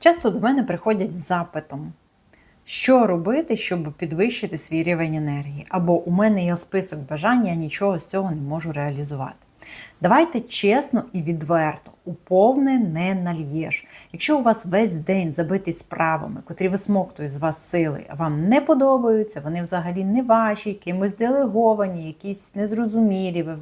Часто до мене приходять з запитом, що робити, щоб підвищити свій рівень енергії. Або у мене є список бажань, я нічого з цього не можу реалізувати. Давайте чесно і відверто, у повне не нальєш. Якщо у вас весь день забитий справами, котрі висмоктують з вас сили, а вам не подобаються, вони взагалі не ваші, кимось делеговані, якісь незрозумілі, ви,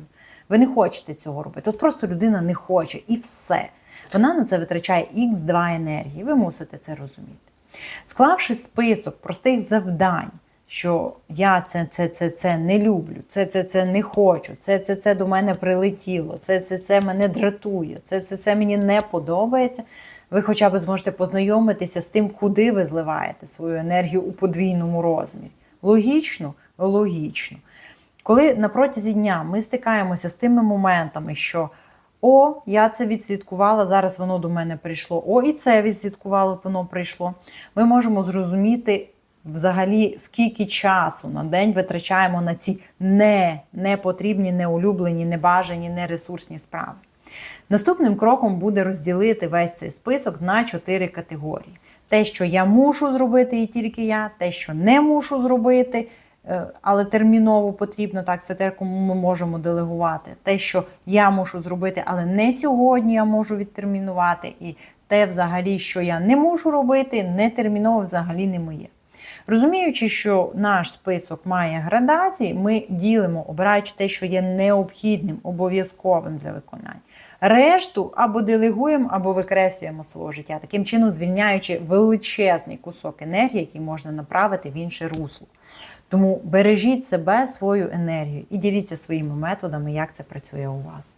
ви не хочете цього робити. От просто людина не хоче і все. Вона на це витрачає Х2 енергії. Ви мусите це розуміти. Склавши список простих завдань, що я це, це, це, це не люблю, це, це, це не хочу, це, це, це до мене прилетіло, це, це, це мене дратує, це, це, це мені не подобається. Ви хоча б зможете познайомитися з тим, куди ви зливаєте свою енергію у подвійному розмірі. Логічно? Логічно. Коли на протязі дня ми стикаємося з тими моментами, що о, я це відслідкувала, зараз воно до мене прийшло. О, і це відслідкувало, воно прийшло. Ми можемо зрозуміти взагалі, скільки часу на день витрачаємо на ці не, непотрібні, неулюблені, небажані, нересурсні справи. Наступним кроком буде розділити весь цей список на чотири категорії: те, що я мушу зробити, і тільки я, те, що не мушу зробити. Е, Але терміново потрібно, так, це те, кому ми можемо делегувати. Те, що я мушу зробити, але не сьогодні я можу відтермінувати. І те, взагалі, що я не можу робити, не терміново взагалі не моє. Розуміючи, що наш список має градації, ми ділимо, обираючи те, що є необхідним, обов'язковим для виконання. Решту або делегуємо, або викреслюємо свого життя, таким чином звільняючи величезний кусок енергії, який можна направити в інше русло. Тому бережіть себе, свою енергію і діліться своїми методами, як це працює у вас.